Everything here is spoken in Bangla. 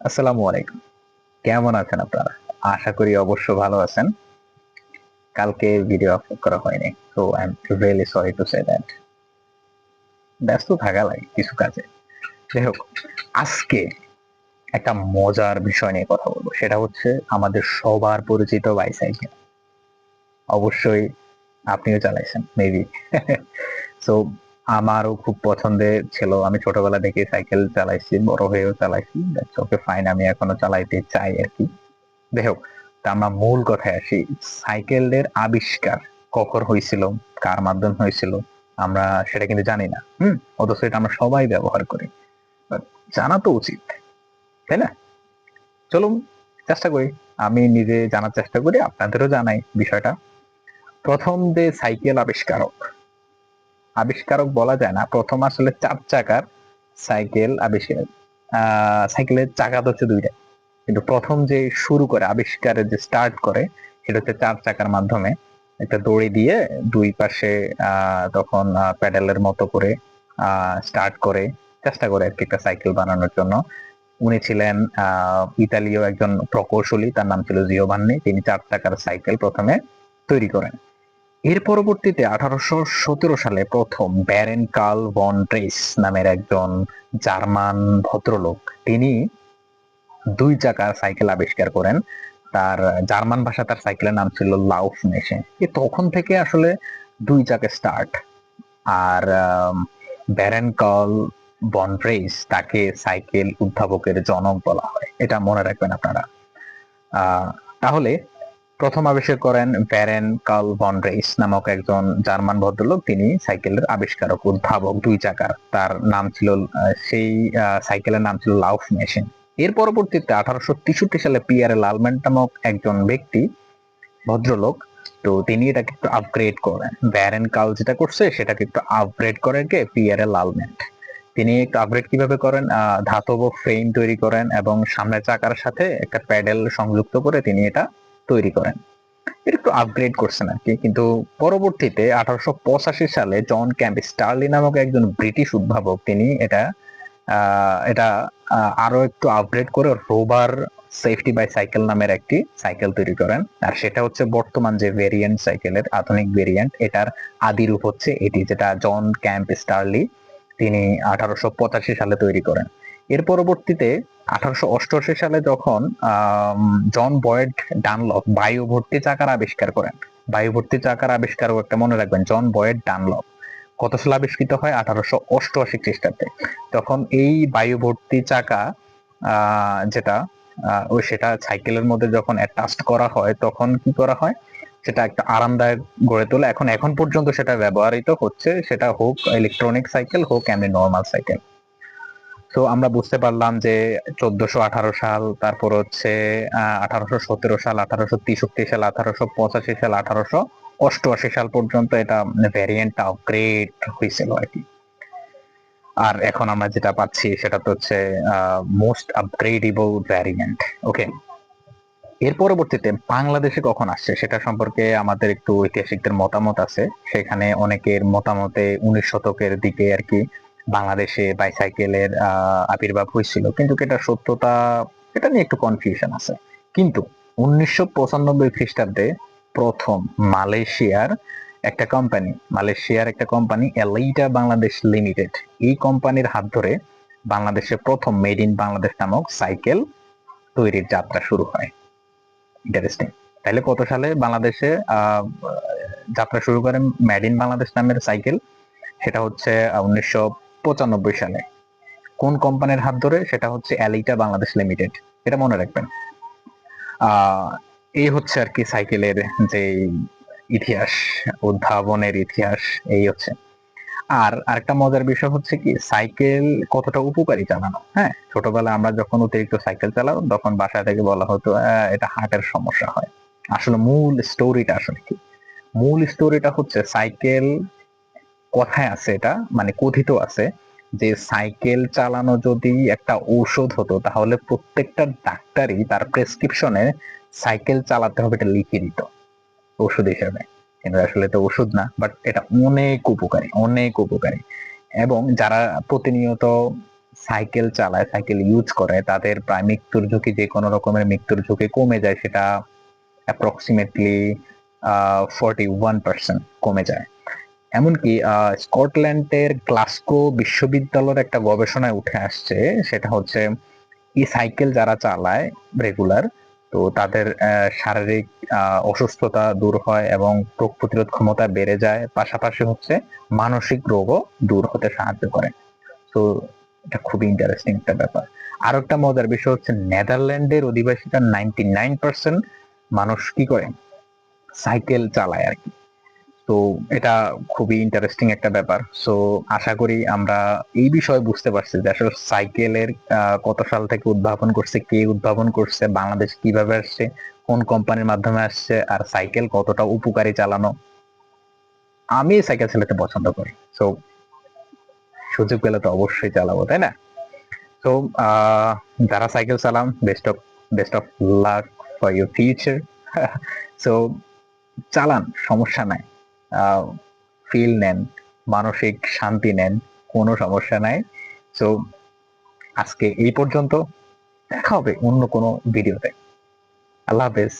আসসালামু আলাইকুম। কেমন আছেন আপনারা? আশা করি অবশ্য ভালো আছেন। কালকে ভিডিও আপলোড করা হয়নি তো I am really sorry to say that ব্যস্ত থাকা লাগে কিছু কাজে। যাই হোক, আজকে একটা মজার বিষয় নিয়ে কথা বলব। সেটা হচ্ছে আমাদের সবার পরিচিত বাইসাইকেল অবশ্যই আপনিও চালাইছেন মেবি সো আমারও খুব পছন্দের ছিল। আমি ছোটবেলা থেকে সাইকেল চালাইছি, বড় হয়েও চালাইছি। ওকে ফাইন আমি এখনও চালাইতে চাই আর কি। হোক, তা আমরা মূল কথায় আসি। সাইকেলের আবিষ্কার কখন হয়েছিল? কার মাধ্যম হয়েছিল? আমরা সেটা কিন্তু জানি না। হুম, অথচ এটা আমরা সবাই ব্যবহার করি। জানা তো উচিত, তাই না? চলুন, চেষ্টা করি। আমি নিজে জানার চেষ্টা করি, আপনাদেরও জানাই বিষয়টা। প্রথম যে সাইকেল আবিষ্কারক আবিষ্কারক বলা যায় না। প্রথম আসলে চার চাকার সাইকেল আবিষ্কার সাইকেলের চাকা তো হচ্ছে দুইটা। কিন্তু প্রথম যে শুরু করে, আবিষ্কারের যে স্টার্ট করে, সেটা হচ্ছে চার চাকার মাধ্যমে। একটা দড়ি দিয়ে দুই পাশে তখন প্যাডেলের মতো করে স্টার্ট করে, চেষ্টা করে আর কি একটা সাইকেল বানানোর জন্য। উনি ছিলেন ইতালীয় একজন প্রকৌশলী, তার নাম ছিল জিওভান্নি। তিনি চার চাকার সাইকেল প্রথমে তৈরি করেন। এর পরবর্তীতে আঠারোশো সতেরো সালে প্রথম ব্যারেন কার্ল ভন ড্রেস নামের একজন জার্মান ভদ্রলোক, তিনি দুই চাকার সাইকেল আবিষ্কার করেন। তার জার্মান ভাষা তার সাইকেলের নাম ছিল লাউফ মেশিন এ তখন থেকে আসলে দুই চাকা স্টার্ট আর ব্যারেন কার্ল বন ড্রেস তাকে সাইকেল উদ্ভাবকের জনক বলা হয়। এটা মনে রাখবেন আপনারা। তাহলে প্রথম আবিষ্কার করেন ব্যারেন কার্ল ভন রেইস নামক একজন জার্মান ভদ্রলোক। তিনি সাইকেলের আবিষ্কারক, উদ্ভাবক, দুই চাকার। তার নাম ছিল সেই সাইকেলের নাম ছিল লাউফ মেশিন। এর পরবর্তীতে আঠারোশো তেষট্টি সালে পিয়ারে লালম্যান্ট নামক একজন ব্যক্তি, ভদ্রলোক, তো তিনি এটাকে একটু আপগ্রেড করেন। ব্যারেন কাল যেটা করছে, সেটাকে একটু আপগ্রেড করেন কে? পিয়ারে লালম্যান্ট তিনি একটু আপগ্রেড কীভাবে করেন? ধাতব ফ্রেম তৈরি করেন এবং সামনের চাকার সাথে একটা প্যাডেল সংযুক্ত করে তিনি এটা তৈরি করেন। এটা একটু আপগ্রেড করছেন আর কি কিন্তু পরবর্তীতে আঠারোশো পঁচাশি সালে জন ক্যাম্প স্টার্লি নামক একজন ব্রিটিশ উদ্ভাবক তিনি এটা এটা আরও একটু আপগ্রেড করে রোবার সেফটি বাই সাইকেল নামের একটি সাইকেল তৈরি করেন। আর সেটা হচ্ছে বর্তমান যে ভেরিয়েন্ট সাইকেলের আধুনিক ভেরিয়েন্ট এটার আদি রূপ হচ্ছে এটি, যেটা জন ক্যাম্প স্টার্লি তিনি আঠারোশো পঁচাশি সালে তৈরি করেন। এর পরবর্তীতে আঠারোশো অষ্টআশি সালে যখন জন বয়েড ডানলপ বায়ু ভর্তি চাকার আবিষ্কার করেন। বায়ু ভর্তি চাকার আবিষ্কার একটা মনে রাখবেন, জন বয়েড ডানলপ কত সালে আবিষ্কৃত হয়? আঠারোশো অষ্টআশি খ্রিস্টাব্দে। তখন এই বায়ু ভর্তি চাকা যেটা ওই সেটা সাইকেলের মধ্যে যখন অ্যাটাচড করা হয়, তখন কি করা হয়? সেটা একটা আরামদায়ক গড়ে তোলে। এখন এখন পর্যন্ত সেটা ব্যবহৃত হচ্ছে। সেটা হোক ইলেকট্রনিক সাইকেল হোক এমনি নর্মাল সাইকেল তো আমরা বুঝতে পারলাম যে চোদ্দশো আঠারো সাল, তারপর হচ্ছে আঠারোশো সতেরো সাল, আঠারোশো তেষট্টি সাল, আঠারোশো পঁচাশি সাল, আঠারোশো অষ্টআশি সাল পর্যন্ত এটা ভ্যারিয়েন্টটা আপগ্রেড হয়েছিল আর কি। আর এখন আমরা যেটা পাচ্ছি সেটা তো হচ্ছে মোস্ট আপগ্রেডেবল ভ্যারিয়েন্ট ওকে এর পরবর্তীতে বাংলাদেশে কখন আসছে সেটা সম্পর্কে আমাদের একটু ঐতিহাসিকদের মতামত আছে। সেখানে অনেকের মতামতে উনিশ শতকের দিকে আর কি বাংলাদেশে বাইসাইকেলের আবির্ভাব হয়েছিল। কিন্তু এটা সত্যতা, এটা নিয়ে একটু কনফিউশন আছে। কিন্তু উনিশশো পঁচানব্বই খ্রিস্টাব্দে প্রথম মালয়েশিয়ার একটা কোম্পানি মালয়েশিয়ার একটা কোম্পানি এলাইটা বাংলাদেশ লিমিটেড এই কোম্পানির হাত ধরে বাংলাদেশে প্রথম মেড ইন বাংলাদেশ নামক সাইকেল তৈরির যাত্রা শুরু হয়। ইন্টারেস্টিং তাহলে কত সালে বাংলাদেশে যাত্রা শুরু করেন মেড ইন বাংলাদেশ নামের সাইকেল সেটা হচ্ছে উনিশশো পঁচানব্বই সালে। কোন কোম্পানির হাত ধরে? সেটা হচ্ছে অ্যালিটা বাংলাদেশ লিমিটেড এটা মনে রাখবেন। এই হচ্ছে আর কি সাইকেলের যে ইতিহাস উদ্ভাবনের ইতিহাস এই হচ্ছে। আর আরেকটা মজার বিষয় হচ্ছে কি সাইকেল কতটা উপকারী চালানো হ্যাঁ ছোটবেলায় আমরা যখন অতিরিক্ত সাইকেল চালাও তখন বাসা থেকে বলা হতো "আহ, এটা হার্টের সমস্যা হয়। আসলে মূল স্টোরিটা আসলে কি? মূল স্টোরিটা হচ্ছে সাইকেল কথায় আছে এটা মানে কথিত আছে যে সাইকেল চালানো যদি একটা ঔষধ হতো, তাহলে প্রত্যেকটা ডাক্তারই তার প্রেসক্রিপশনে সাইকেল চালাতে হবে, এটা লিখে দিত ওষুধ হিসেবে। কিন্তু আসলে তো ওষুধ না বাট এটা অনেক উপকারী অনেক উপকারী। এবং যারা প্রতিনিয়ত সাইকেল চালায়, সাইকেল ইউজ করে, তাদের প্রায় মৃত্যুর ঝুঁকি, যে কোনো রকমের মৃত্যুর ঝুঁকি কমে যায়, সেটা অ্যাপ্রক্সিমেটলি ফর্টি ওয়ান পার্সেন্ট কমে যায়। এমনকি স্কটল্যান্ডের গ্লাসকো বিশ্ববিদ্যালয়ের একটা গবেষণায় উঠে আসছে, সেটা হচ্ছে ই সাইকেল যারা চালায় রেগুলার, তো তাদের শারীরিক অসুস্থতা দূর হয় এবং রোগ প্রতিরোধ ক্ষমতা বেড়ে যায়, পাশাপাশি হচ্ছে মানসিক রোগও দূর হতে সাহায্য করে। তো এটা খুবই ইন্টারেস্টিং একটা ব্যাপার। আর একটা মজার বিষয় হচ্ছে নেদারল্যান্ডের অধিবাসীরা নাইনটি নাইন পার্সেন্ট মানুষ কি করে? সাইকেল চালায় আর কি। তো এটা খুবই ইন্টারেস্টিং একটা ব্যাপার। সো আশা করি আমরা এই বিষয়ে বুঝতে পারছি যে আসলে সাইকেলের কত সাল থেকে উদ্ভাবন করছে, কে উদ্ভাবন করছে, বাংলাদেশ কীভাবে আসছে, কোন কোম্পানির মাধ্যমে আসছে, আর সাইকেল কতটা উপকারী চালানো। আমি সাইকেল চালাতে পছন্দ করি। সো সুযোগ পেলে তো অবশ্যই চালাবো, তাই না? তো যারা সাইকেল চালাম best of best of luck for your future so চালান, সমস্যা নাই। ফিল নেন, মানসিক শান্তি নেন, কোনো সমস্যা নাই। সো আজকে এই পর্যন্ত, দেখা হবে অন্য কোনো ভিডিওতে আল্লাহ হাফেজ।